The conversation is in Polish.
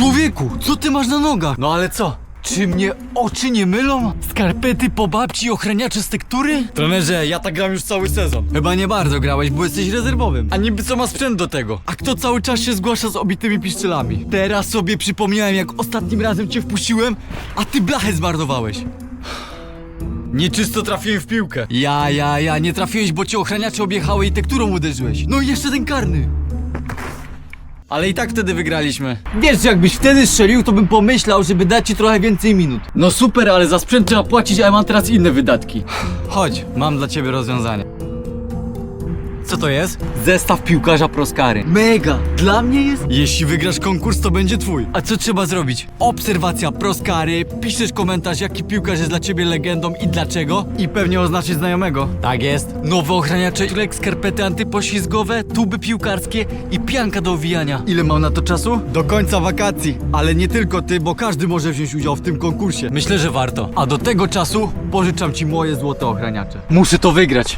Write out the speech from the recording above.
Człowieku, co ty masz na nogach? No ale co? Czy mnie oczy nie mylą? Skarpety po babci i ochraniacze z tektury? Trenerze, ja tak gram już cały sezon. Chyba nie bardzo grałeś, bo jesteś rezerwowym. A niby co ma sprzęt do tego? A kto cały czas się zgłasza z obitymi piszczelami? Teraz sobie przypomniałem, jak ostatnim razem cię wpuściłem, a ty blachę zmarnowałeś. Nieczysto trafiłem w piłkę. Ja, ja, ja, nie trafiłeś, bo cię ochraniacze objechały i tekturą uderzyłeś. No i jeszcze ten karny. Ale i tak wtedy wygraliśmy. Wiesz, jakbyś wtedy strzelił, to bym pomyślał, żeby dać ci trochę więcej minut. No super, ale za sprzęt trzeba płacić, a ja mam teraz inne wydatki. Chodź, mam dla ciebie rozwiązanie. Co to jest? Zestaw piłkarza Proskary. Mega! Dla mnie jest? Jeśli wygrasz konkurs, to będzie twój. A co trzeba zrobić? Obserwacja Proskary, piszesz komentarz, jaki piłkarz jest dla ciebie legendą i dlaczego. I pewnie oznaczyć znajomego. Tak jest. Nowe ochraniacze, lek, skarpety antypoślizgowe, tuby piłkarskie i pianka do owijania. Ile mam na to czasu? Do końca wakacji. Ale nie tylko ty, bo każdy może wziąć udział w tym konkursie. Myślę, że warto. A do tego czasu pożyczam ci moje złote ochraniacze. Muszę to wygrać.